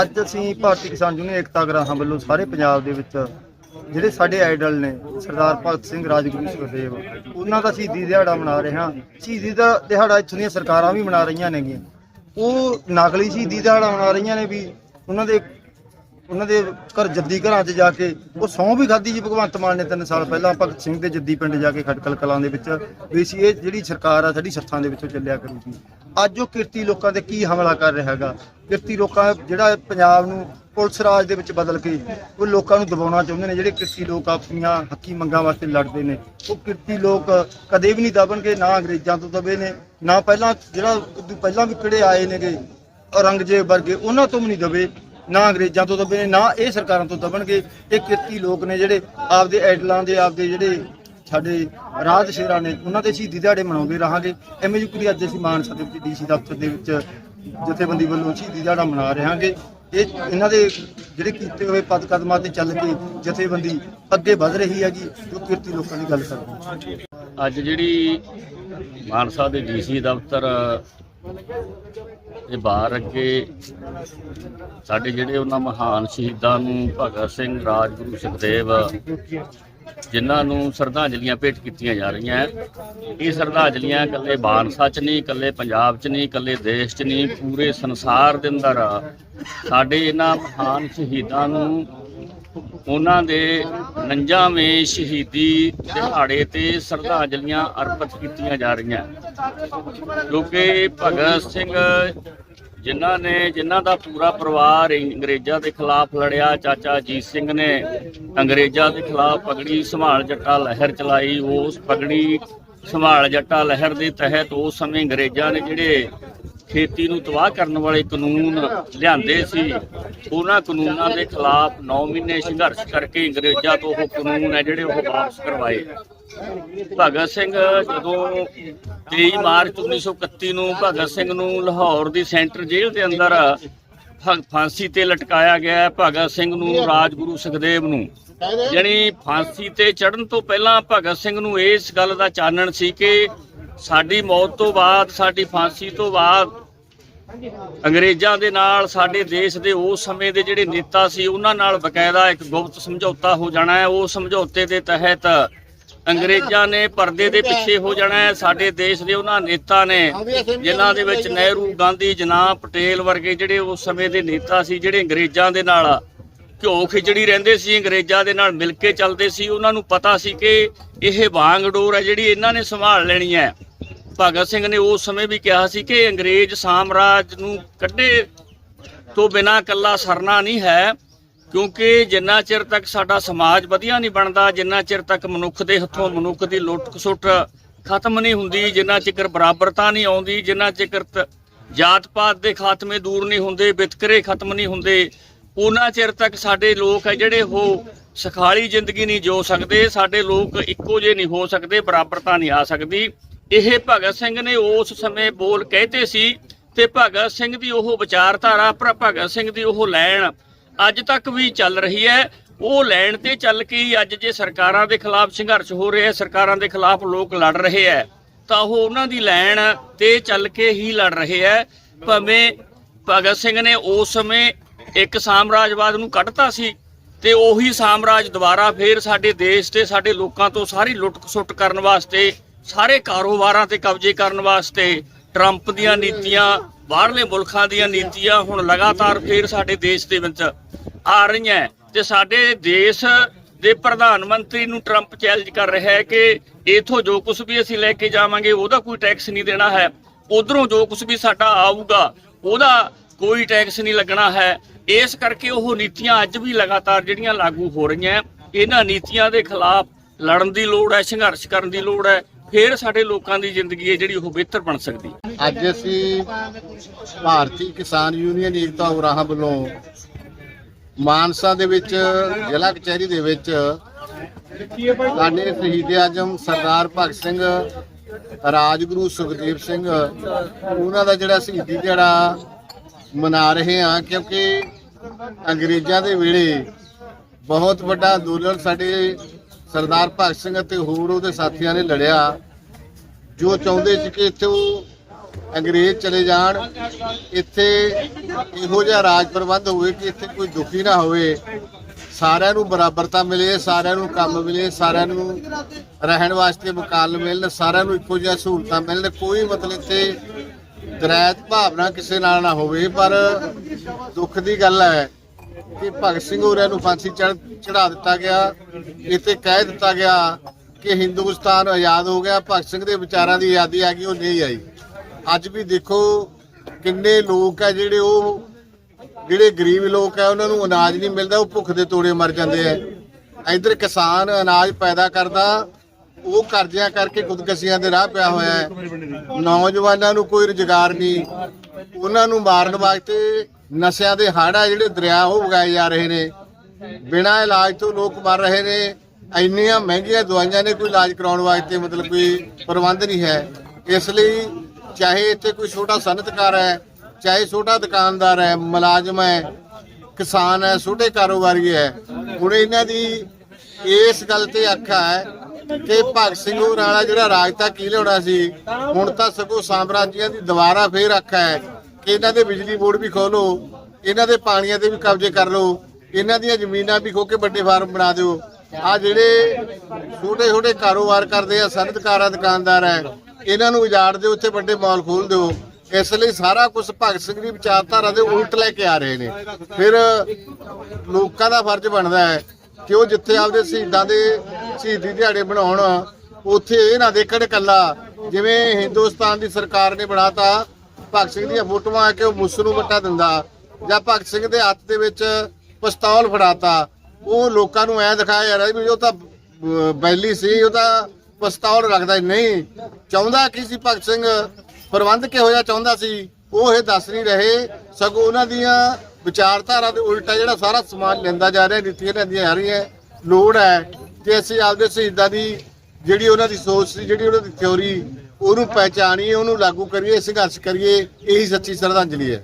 ਅੱਜ ਅਸੀਂ ਭਾਰਤੀ ਕਿਸਾਨ ਯੂਨੀਅਨ ਏਕਤਾ ਗ੍ਰਾਹਾਂ ਵੱਲੋਂ ਸਾਰੇ ਪੰਜਾਬ ਦੇ ਵਿੱਚ ਜਿਹੜੇ ਸਾਡੇ ਆਈਡਲ ਨੇ, ਸਰਦਾਰ ਭਗਤ ਸਿੰਘ, ਰਾਜਗੁਰੂ ਸੁਖਦੇਵ ਉਹਨਾਂ ਦਾ ਸ਼ਹੀਦੀ ਦਿਹਾੜਾ ਮਨਾ ਰਹੇ ਹਾਂ। ਸ਼ਹੀਦੀ ਦਾ ਦਿਹਾੜਾ ਇੱਥੋਂ ਦੀਆਂ ਸਰਕਾਰਾਂ ਵੀ ਮਨਾ ਰਹੀਆਂ ਨੇਗੀਆਂ। ਉਹ ਨਕਲੀ ਸ਼ਹੀਦੀ ਦਿਹਾੜਾ ਮਨਾ ਰਹੀਆਂ ਨੇ ਵੀ ਉਹਨਾਂ ਦੇ ਉਹਨਾਂ ਦੇ ਘਰ ਜੱਦੀ ਘਰਾਂ 'ਚ ਜਾ ਕੇ ਉਹ ਸਹੁੰ ਵੀ ਖਾਧੀ ਜੀ, ਭਗਵੰਤ ਮਾਨ ਨੇ ਤਿੰਨ ਸਾਲ ਪਹਿਲਾਂ ਭਗਤ ਸਿੰਘ ਦੇ ਜੱਦੀ ਪਿੰਡ ਜਾ ਕੇ ਖਟਕਲ ਕਲਾਂ ਦੇ ਵਿੱਚ, ਵੀ ਸੀ ਇਹ ਜਿਹੜੀ ਸਰਕਾਰ ਆ, ਸਾਡੀ ਸੱਥਾਂ ਦੇ ਵਿੱਚੋਂ ਚੱਲਿਆ ਕਰੂਗੀ। ਅੱਜ ਉਹ ਕਿਰਤੀ ਲੋਕਾਂ ਤੇ ਕੀ ਹਮਲਾ ਕਰ ਰਿਹਾ ਹੈਗਾ? ਕਿਰਤੀ ਲੋਕਾਂ ਜਿਹੜਾ ਪੰਜਾਬ ਨੂੰ ਪੁਲਿਸ ਰਾਜ ਦੇ ਵਿੱਚ ਬਦਲ ਕੇ ਉਹ ਲੋਕਾਂ ਨੂੰ ਦਬਾਉਣਾ ਚਾਹੁੰਦੇ ਨੇ, ਜਿਹੜੇ ਕਿਰਤੀ ਲੋਕ ਆਪਣੀਆਂ ਹੱਕੀ ਮੰਗਾਂ ਵਾਸਤੇ ਲੜਦੇ ਨੇ, ਉਹ ਕਿਰਤੀ ਲੋਕ ਕਦੇ ਵੀ ਨਹੀਂ ਦਬਣਗੇ, ਨਾ ਅੰਗਰੇਜ਼ਾਂ ਤੋਂ ਦਬੇ ਨੇ, ਨਾ ਪਹਿਲਾਂ ਜਿਹੜਾ ਪਹਿਲਾਂ ਵੀ ਕਿਹੜੇ ਆਏ ਨੇਗੇ, ਔਰੰਗਜ਼ੇਬ ਵਰਗੇ, ਉਹਨਾਂ ਤੋਂ ਵੀ ਨਹੀਂ ਦਬੇ। ਨਾ ਅੰਗਰੇਜ਼ਾਂ ਤੋਂ ਦਬੇ, ਨਾ ਇਹ ਸਰਕਾਰਾਂ ਤੋਂ ਦਬਣਗੇ। ਇਹ ਕਿਰਤੀ ਲੋਕ ਨੇ ਜਿਹੜੇ ਆਪਦੇ ਐਡਲਾਂ ਦੇ, ਆਪਦੇ ਜਿਹੜੇ ਸਾਡੇ ਰਾਜ ਸ਼ੇਰਾਂ ਨੇ, ਉਹਨਾਂ ਦੇ ਸ਼ਹੀਦੀ ਦਿਹਾੜੇ ਮਨਾਉਂਦੇ ਰਹਾਂਗੇ। ਐਵੇਂ ਜੀ ਕੁੜੀ ਅੱਜ ਅਸੀਂ ਮਾਨਸਾ ਦੇ ਵਿੱਚ ਡੀਸੀ ਦਫ਼ਤਰ ਦੇ ਵਿੱਚ ਜਥੇਬੰਦੀ ਵੱਲੋਂ ਸ਼ਹੀਦੀ ਦਿਹਾੜਾ ਮਨਾ ਰਹਾਂਗੇ। ਇਹ ਇਹਨਾਂ ਦੇ ਜਿਹੜੇ ਕੀਤੇ ਹੋਏ ਪਦ ਕਦਮਾਂ ਤੇ ਚੱਲ ਕੇ ਜਥੇਬੰਦੀ ਅੱਗੇ ਵਧ ਰਹੀ ਹੈਗੀ, ਜੋ ਕਿਰਤੀ ਲੋਕਾਂ ਦੀ ਗੱਲ ਕਰਦੇ। ਅੱਜ ਜਿਹੜੀ ਮਾਨਸਾ ਦੇ ਡੀਸੀ ਦਫ਼ਤਰ ਦੇ ਬਾਹਰ ਅੱਗੇ ਸਾਡੇ ਜਿਹੜੇ ਉਹਨਾਂ ਮਹਾਨ ਸ਼ਹੀਦਾਂ ਨੂੰ ਭਗਤ ਸਿੰਘ, ਰਾਜਗੁਰੂ, ਸੁਖਦੇਵ ਜਿਨ੍ਹਾਂ ਨੂੰ ਸ਼ਰਧਾਂਜਲੀਆਂ ਭੇਟ ਕੀਤੀਆਂ ਜਾ ਰਹੀਆਂ ਹੈ। ਇਹ ਸ਼ਰਧਾਂਜਲੀਆਂ ਇਕੱਲੇ ਮਾਨਸਾ 'ਚ ਨਹੀਂ, ਇਕੱਲੇ ਪੰਜਾਬ 'ਚ ਨਹੀਂ, ਇਕੱਲੇ ਦੇਸ਼ 'ਚ ਨਹੀਂ, ਪੂਰੇ ਸੰਸਾਰ ਦੇ ਅੰਦਰ ਸਾਡੇ ਇਹਨਾਂ ਮਹਾਨ ਸ਼ਹੀਦਾਂ ਨੂੰ ਉਹਨਾਂ ਦੇ 49ਵੇਂ ਸ਼ਹੀਦੀ ਦਿਹਾੜੇ ਤੇ ਸ਼ਰਧਾਂਜਲੀਆਂ ਅਰਪਿਤ ਕੀਤੀਆਂ ਜਾ ਰਹੀਆਂ। ਕਿਉਂਕਿ ਭਗਤ ਸਿੰਘ ਜਿਨ੍ਹਾਂ ਨੇ, ਜਿਨ੍ਹਾਂ ਦਾ ਪੂਰਾ ਪਰਿਵਾਰ ਅੰਗਰੇਜ਼ਾਂ ਦੇ ਖਿਲਾਫ ਲੜਿਆ, ਚਾਚਾ ਅਜੀਤ ਸਿੰਘ ਨੇ ਅੰਗਰੇਜ਼ਾਂ ਦੇ ਖਿਲਾਫ ਪਗੜੀ ਸੰਭਾਲ ਜੱਟਾ ਲਹਿਰ ਚਲਾਈ। ਉਸ ਪਗੜੀ ਸੰਭਾਲ ਜੱਟਾ ਲਹਿਰ ਦੇ ਤਹਿਤ ਉਸ ਸਮੇਂ ਅੰਗਰੇਜ਼ਾਂ ਨੇ ਜਿਹੜੇ ਖੇਤੀ ਨੂੰ ਤਬਾਹ ਕਰਨ ਵਾਲੇ ਕਾਨੂੰਨ ਲਿਆਂਦੇ ਸੀ। ਉਹਨਾਂ ਕਾਨੂੰਨਾਂ ਦੇ ਖਿਲਾਫ 9 ਮਹੀਨੇ ਸੰਘਰਸ਼ ਕਰਕੇ ਅੰਗਰੇਜ਼ਾਂ ਤੋਂ ਉਹ ਕਾਨੂੰਨ ਹੈ ਜਿਹੜੇ ਉਹ ਵਾਪਸ ਕਰਵਾਏ। ਭਗਤ ਸਿੰਘ ਜਦੋਂ 23 ਮਾਰਚ 1931 ਨੂੰ ਭਗਤ ਸਿੰਘ ਨੂੰ ਲਾਹੌਰ ਦੀ ਸੈਂਟਰ ਜੇਲ੍ਹ ਦੇ ਅੰਦਰ ਫਾਂਸੀ ਤੇ ਲਟਕਾਇਆ ਗਿਆ ਭਗਤ ਸਿੰਘ ਨੂੰ ਰਾਜਗੁਰੂ ਸੁਖਦੇਵ ਨੂੰ। ਯਾਨੀ ਫਾਂਸੀ ਤੇ ਚੜਨ ਤੋਂ ਪਹਿਲਾਂ ਭਗਤ ਸਿੰਘ ਨੂੰ ਇਸ ਗੱਲ ਦਾ ਚਾਨਣ ਸੀ ਕਿ ਸਾਡੀ ਮੌਤ ਤੋਂ ਬਾਅਦ, ਸਾਡੀ ਫਾਂਸੀ ਤੋਂ ਬਾਅਦ ਅੰਗਰੇਜ਼ਾਂ ਦੇ ਨਾਲ ਸਾਡੇ ਦੇਸ਼ ਦੇ ਉਸ ਸਮੇਂ ਦੇ ਜਿਹੜੇ ਨੇਤਾ ਸੀ, ਉਹਨਾਂ ਨਾਲ ਬਕਾਇਦਾ ਇੱਕ ਗੁਪਤ ਸਮਝੌਤਾ ਹੋ ਜਾਣਾ ਹੈ। ਉਸ ਸਮਝੌਤੇ ਦੇ ਤਹਿਤ ਅੰਗਰੇਜ਼ਾਂ ਨੇ ਪਰਦੇ ਦੇ ਪਿੱਛੇ ਹੋ ਜਾਣਾ ਹੈ। ਸਾਡੇ ਦੇਸ਼ ਦੇ ਉਹਨਾਂ ਨੇਤਾ ਨੇ, ਜਿਨ੍ਹਾਂ ਦੇ ਵਿੱਚ ਨਹਿਰੂ, ਗਾਂਧੀ, ਜਨਾਬ ਪਟੇਲ ਵਰਗੇ ਜਿਹੜੇ ਉਸ ਸਮੇਂ ਦੇ ਨੇਤਾ ਸੀ, ਜਿਹੜੇ ਅੰਗਰੇਜ਼ਾਂ ਦੇ ਨਾਲ ਘਿਓ ਖਿਚੜੀ ਰਹਿੰਦੇ ਸੀ, ਅੰਗਰੇਜ਼ਾਂ ਦੇ ਨਾਲ ਮਿਲ ਕੇ ਚੱਲਦੇ ਸੀ। ਉਹਨਾਂ ਨੂੰ ਪਤਾ ਸੀ ਕਿ ਇਹ ਵਾਂਗਡੋਰ ਹੈ ਜਿਹੜੀ ਇਹਨਾਂ ਨੇ ਸੰਭਾਲ ਲੈਣੀ ਹੈ। ਭਗਤ ਸਿੰਘ ਨੇ ਉਸ ਸਮੇਂ ਵੀ ਕਿਹਾ ਸੀ ਕਿ ਅੰਗਰੇਜ਼ ਸਾਮਰਾਜ ਨੂੰ ਕੱਢੇ ਤੋਂ ਬਿਨਾ ਕੱਲਾ ਸਰਨਾ ਨਹੀਂ ਹੈ, ਕਿਉਂਕਿ ਜਿੰਨਾ ਚਿਰ ਤੱਕ ਸਾਡਾ ਸਮਾਜ ਵਧੀਆ ਨਹੀਂ ਬਣਦਾ, ਜਿੰਨਾ ਚਿਰ ਤੱਕ ਮਨੁੱਖ ਦੇ ਹੱਥੋਂ ਮਨੁੱਖ ਦੀ ਲੁੱਟ ਖਸੁੱਟ ਖਤਮ ਨਹੀਂ ਹੁੰਦੀ, ਜਿੰਨਾ ਚਿਰ ਬਰਾਬਰਤਾ ਨਹੀਂ ਆਉਂਦੀ, ਜਿੰਨਾ ਚਿਰ ਤ- ਜਾਤ ਪਾਤ ਦੇ ਖਾਤਮੇ ਦੂਰ ਨਹੀਂ ਹੁੰਦੇ, ਵਿਤਕਰੇ ਖਤਮ ਨਹੀਂ ਹੁੰਦੇ, ਉਹਨਾਂ ਚਿਰ ਤੱਕ ਸਾਡੇ ਲੋਕ ਹੈ ਜਿਹੜੇ ਉਹ ਸਖਾਲੀ ਜ਼ਿੰਦਗੀ ਨਹੀਂ ਜੋ ਸਕਦੇ, ਸਾਡੇ ਲੋਕ ਇੱਕੋ ਜਿਹੇ ਨਹੀਂ ਹੋ ਸਕਦੇ, ਬਰਾਬਰਤਾ ਨਹੀਂ ਆ ਸਕਦੀ। ਇਹ ਭਗਤ ਸਿੰਘ ਨੇ ਉਸ ਸਮੇਂ ਬੋਲ ਕਹਤੇ ਸੀ ਤੇ ਭਗਤ ਸਿੰਘ ਦੀ ਉਹ ਵਿਚਾਰਧਾਰਾ ਭਗਤ ਸਿੰਘ ਦੀ ਉਹ ਲੈਣ ਅੱਜ ਤੱਕ ਵੀ ਚੱਲ ਰਹੀ ਹੈ। ਉਹ ਲੈਣ ਤੇ ਚੱਲ ਕੇ ਅੱਜ ਜੇ ਸਰਕਾਰਾਂ ਦੇ ਖਿਲਾਫ ਸੰਘਰਸ਼ ਹੋ ਰਿਹਾ ਹੈ, ਸਰਕਾਰਾਂ ਦੇ ਖਿਲਾਫ ਲੋਕ ਲੜ ਰਹੇ ਹੈ, ਤਾਂ ਉਹ ਉਹਨਾਂ ਦੀ ਲੈਣ ਤੇ ਚੱਲ ਕੇ ਹੀ ਲੜ ਰਹੇ ਹੈ। ਭਾਵੇਂ ਭਗਤ ਸਿੰਘ ਨੇ ਉਸ ਸਮੇਂ ਇੱਕ ਸਾਮਰਾਜਵਾਦ ਨੂੰ ਕੱਢਤਾ ਸੀ ਤੇ ਉਹੀ ਸਾਮਰਾਜ ਦੁਬਾਰਾ ਫੇਰ ਸਾਡੇ ਦੇਸ਼ ਤੇ, ਸਾਡੇ ਲੋਕਾਂ ਤੋਂ ਸਾਰੀ ਲੁੱਟ ਖਸੁੱਟ ਕਰਨ ਵਾਸਤੇ ਸਾਰੇ ਕਾਰੋਬਾਰਾਂ ਤੇ ਕਬਜ਼ੇ ਕਰਨ ਵਾਸਤੇ ਟਰੰਪ ਦੀਆਂ ਨੀਤੀਆਂ, ਬਾਹਰਲੇ ਮੁਲਕਾਂ ਦੀਆਂ ਨੀਤੀਆਂ ਹੁਣ ਲਗਾਤਾਰ ਫੇਰ ਸਾਡੇ ਦੇਸ਼ ਦੇ ਵਿੱਚ ਆ ਰਹੀਆਂ ਤੇ ਸਾਡੇ ਦੇਸ਼ ਦੇ ਪ੍ਰਧਾਨ ਮੰਤਰੀ ਨੂੰ ਟਰੰਪ ਚੈਲੰਜ ਕਰ ਰਿਹਾ ਹੈ ਕਿ ਇਥੋਂ ਜੋ ਕੁਝ ਵੀ ਅਸੀਂ ਲੈ ਕੇ ਜਾਵਾਂਗੇ, ਉਹਦਾ ਕੋਈ ਟੈਕਸ ਨਹੀਂ ਦੇਣਾ ਹੈ। ਉਧਰੋਂ ਜੋ ਕੁਝ ਵੀ ਸਾਡਾ ਆਊਗਾ, ਉਹਦਾ ਕੋਈ ਟੈਕਸ ਨਹੀਂ ਲੱਗਣਾ ਹੈ। ਇਸ ਕਰਕੇ ਉਹ ਨੀਤੀਆਂ ਅੱਜ ਵੀ ਲਗਾਤਾਰ ਜਿਹੜੀਆਂ ਲਾਗੂ ਹੋ ਰਹੀਆਂ ਇਹਨਾਂ ਨੀਤੀਆਂ ਦੇ ਖਿਲਾਫ ਲੜਨ ਦੀ ਲੋੜ ਹੈ, ਸੰਘਰਸ਼ ਕਰਨ ਦੀ ਲੋੜ ਹੈ ਫਿਰ ਸਾਡੇ ਲੋਕਾਂ ਦੀ ਜ਼ਿੰਦਗੀ ਹੈ ਜਿਹੜੀ ਉਹ ਬਿਹਤਰ ਬਣ ਸਕਦੀ ਅੱਜ ਅਸੀਂ ਭਾਰਤੀ ਕਿਸਾਨ ਯੂਨੀਅਨ ਏਕਤਾ ਉਰਾਹਾਂ ਵੱਲੋਂ ਮਾਨਸਾ ਦੇ ਵਿੱਚ, ਜ਼ਿਲ੍ਹਾ ਕਚਹਿਰੀ ਦੇ ਵਿੱਚ ਸਾਡੇ ਸ਼ਹੀਦ ਆਜਮ ਸਰਦਾਰ ਭਗਤ ਸਿੰਘ, ਰਾਜਗੁਰੂ ਸੁਖਦੇਵ ਸਿੰਘ, ਉਹਨਾਂ ਦਾ ਜਿਹੜਾ ਸ਼ਹੀਦੀ ਦਿਹਾੜਾ ਮਨਾ ਰਹੇ ਹਾਂ ਕਿਉਂਕਿ ਅੰਗਰੇਜ਼ਾਂ ਦੇ ਵੇਲੇ ਬਹੁਤ ਵੱਡਾ ਅੰਦੋਲਨ ਸਾਡੇ ਸਰਦਾਰ ਭਗਤ ਸਿੰਘ ਅਤੇ ਹੋਰ ਉਹਦੇ ਸਾਥੀਆਂ ਨੇ ਲੜਿਆ। ਜੋ ਚਾਹੁੰਦੇ ਸੀ ਕਿ ਇੱਥੇ ਉਹ ਅੰਗਰੇਜ਼ ਚਲੇ ਜਾਣ, ਇੱਥੇ ਇਹੋ ਜਿਹਾ ਰਾਜ ਪ੍ਰਬੰਧ ਹੋਵੇ ਕਿ ਇੱਥੇ ਕੋਈ ਦੁਖੀ ਨਾ ਹੋਵੇ। ਸਾਰਿਆਂ ਨੂੰ ਬਰਾਬਰਤਾ ਮਿਲੇ, ਸਾਰਿਆਂ ਨੂੰ ਕੰਮ ਮਿਲੇ, ਸਾਰਿਆਂ ਨੂੰ ਰਹਿਣ ਵਾਸਤੇ ਮਕਾਨ ਮਿਲਣ, ਸਾਰਿਆਂ ਨੂੰ ਇੱਕੋ ਜਿਹੀਆਂ ਸਹੂਲਤਾਂ ਮਿਲਣ। ਕੋਈ ਮਤਲਬ ਇੱਥੇ ਦਰੈਤ ਭਾਵਨਾ ਕਿਸੇ ਨਾਲ ਨਾ ਹੋਵੇ, ਪਰ ਦੁੱਖ ਦੀ ਗੱਲ ਹੈ ਕਿ ਭਗਤ ਸਿੰਘ ਹੋਰਾਂ ਨੂੰ ਫਾਂਸੀ ਚੜਾ ਦਿੱਤਾ ਗਿਆ। ਇੱਥੇ ਕਹਿ ਦਿੱਤਾ ਗਿਆ ਕਿ ਹਿੰਦੁਸਤਾਨ ਆਜ਼ਾਦ ਹੋ ਗਿਆ। ਭਗਤ ਸਿੰਘ ਦੇ ਵਿਚਾਰਾਂ ਦੀ ਆਜ਼ਾਦੀ ਆ ਗਈ, ਉਹ ਨਹੀਂ ਆਈ। ਅੱਜ ਵੀ ਦੇਖੋ ਕਿੰਨੇ ਲੋਕ ਆ ਜਿਹੜੇ ਉਹ, ਜਿਹੜੇ ਗਰੀਬ ਲੋਕ ਆ, ਉਹਨਾਂ ਨੂੰ ਅਨਾਜ ਨਹੀਂ ਮਿਲਦਾ, ਉਹ ਭੁੱਖ ਦੇ ਤੋੜੇ ਮਰ ਜਾਂਦੇ ਆ। ਇਧਰ ਕਿਸਾਨ ਅਨਾਜ ਪੈਦਾ ਕਰਦਾ, ਉਹ ਕਰਜ਼ਿਆਂ ਕਰਕੇ ਖੁਦਕਸ਼ੀਆਂ ਦੇ ਰਾਹ ਪਿਆ ਹੋਇਆ ਹੈ। ਨੌਜਵਾਨਾਂ ਨੂੰ ਕੋਈ ਰੁਜ਼ਗਾਰ ਨਹੀਂ। ਉਹਨਾਂ ਨੂੰ ਮਾਰਨ ਵਾਸਤੇ ਨਸ਼ਿਆਂ ਦੇ ਹੜ੍ਹ ਆ ਜਿਹੜੇ ਦਰਿਆ ਉਹ ਵਗਾਏ ਜਾ ਰਹੇ ਨੇ। ਬਿਨਾਂ ਇਲਾਜ ਤੋਂ ਲੋਕ ਮਰ ਰਹੇ ਨੇ। ਇੰਨੀਆਂ ਮਹਿੰਗੀਆਂ ਦਵਾਈਆਂ ਨੇ ਕੋਈ ਇਲਾਜ ਕਰਾਉਣ ਵਾਸਤੇ ਮਤਲਬ ਕੋਈ ਪ੍ਰਬੰਧ ਨਹੀਂ ਹੈ। ਇਸ ਲਈ ਚਾਹੇ ਇੱਥੇ ਕੋਈ ਛੋਟਾ ਸਨਅਤਕਾਰ ਹੈ, ਚਾਹੇ ਛੋਟਾ ਦੁਕਾਨਦਾਰ ਹੈ, ਮੁਲਾਜ਼ਮ ਹੈ, ਕਿਸਾਨ ਹੈ, ਛੋਟੇ ਕਾਰੋਬਾਰੀ ਹੈ। ਹੁਣ ਇਹਨਾਂ ਦੀ ਇਸ ਗੱਲ ਤੇ ਅੱਖਾਂ ਹੈ ਕਿ ਭਗਤ ਸਿੰਘ ਹੋਰਾਂ ਵਾਲਾ ਜਿਹੜਾ ਰਾਜਤਾ ਕੀ ਲਿਆਉਣਾ ਸੀ, ਹੁਣ ਤਾਂ ਸਗੋਂ ਸਾਮਰਾਜੀਆਂ ਦੀ ਦੁਬਾਰਾ ਫੇਰ ਅੱਖਾਂ ਹੈ। ਕਿ ਇਹਨਾਂ ਦੇ ਬਿਜਲੀ ਬੋਰਡ ਵੀ ਖੋਲੋ ਇਹਨਾਂ ਦੇ ਪਾਣੀਆਂ ਤੇ ਵੀ ਕਬਜ਼ੇ ਕਰ ਲਓ, ਇਹਨਾਂ ਦੀਆਂ ਜ਼ਮੀਨਾਂ ਵੀ ਖੋ ਕੇ ਵੱਡੇ ਫਾਰਮ ਬਣਾ ਦਿਓ। ਆ ਜਿਹੜੇ ਛੋਟੇ ਛੋਟੇ ਕਾਰੋਬਾਰ ਕਰਦੇ ਆ, ਸਨਅਤਕਾਰਾਂ, ਦੁਕਾਨਦਾਰ ਹੈ, ਇਹਨਾਂ ਨੂੰ ਉਜਾੜ ਦਿਓ, ਉੱਥੇ ਵੱਡੇ ਮਾਲ ਖੋਲ ਦਿਓ। ਇਸ ਲਈ ਸਾਰਾ ਕੁਝ ਭਗਤ ਸਿੰਘ ਦੀ ਵਿਚਾਰਧਾਰਾ ਦੇ ਉਲਟ ਲੈ ਕੇ ਆ ਰਹੇ ਨੇ। ਫਿਰ ਲੋਕਾਂ ਦਾ ਫਰਜ਼ ਬਣਦਾ ਹੈ ਕਿ ਉਹ ਜਿੱਥੇ ਆਪਦੇ ਸ਼ਹੀਦਾਂ ਦੇ ਸ਼ਹੀਦੀ ਦਿਹਾੜੇ ਬਣਾਉਣ ਉੱਥੇ ਇਹ ਨਾ ਦੇਖਣ ਇਕੱਲਾ, ਜਿਵੇਂ ਹਿੰਦੁਸਤਾਨ ਦੀ ਸਰਕਾਰ ਨੇ ਬਣਾਤਾ ਭਗਤ ਸਿੰਘ ਦੀਆਂ ਫੋਟੋਆਂ ਆ ਕੇ ਉਹ ਮੁੱਸ ਨੂੰ ਵੱਟਾ ਦਿੰਦਾ ਜਾਂ ਭਗਤ ਸਿੰਘ ਦੇ ਹੱਥ ਦੇ ਵਿੱਚ ਪਿਸਤੌਲ ਫੜਾਤਾ। ਉਹ ਲੋਕਾਂ ਨੂੰ ਐ ਦਿਖਾਇਆ ਜਾ ਰਿਹਾ ਵੀ ਉਹ ਤਾਂ ਅਹ, ਬੈਲੀ ਸੀ ਉਹ ਤਾਂ ਪਿਸਤੌਲ ਰੱਖਦਾ ਨਹੀਂ। ਚਾਹੁੰਦਾ ਕੀ ਸੀ ਭਗਤ ਸਿੰਘ? ਪ੍ਰਬੰਧ ਕਿਹੋ ਜਿਹਾ ਚਾਹੁੰਦਾ ਸੀ? ਉਹ ਇਹ ਦੱਸ ਨਹੀਂ ਰਹੇ। ਸਗੋਂ ਉਹਨਾਂ ਦੀਆਂ ਵਿਚਾਰਧਾਰਾ ਦੇ ਉਲਟਾ ਜਿਹੜਾ ਸਾਰਾ ਸਮਾਨ ਲੈਂਦਾ ਜਾ ਰਿਹਾ ਨੀਤੀਆਂ ਲੈਂਦੀਆਂ ਜਾ ਰਹੀਆਂ ਲੋੜ ਹੈ ਕਿ ਅਸੀਂ ਆਪਦੇ ਸ਼ਹੀਦਾਂ ਦੀ ਜਿਹੜੀ ਉਹਨਾਂ ਦੀ ਸੋਚ ਸੀ ਜਿਹੜੀ ਉਹਨਾਂ ਦੀ ਥਿਉਰੀ ਉਹਨੂੰ ਪਹਿਚਾਣੀਏ ਉਹਨੂੰ ਲਾਗੂ ਕਰੀਏ ਸੰਘਰਸ਼ ਕਰੀਏ ਇਹੀ ਸੱਚੀ ਸ਼ਰਧਾਂਜਲੀ ਹੈ।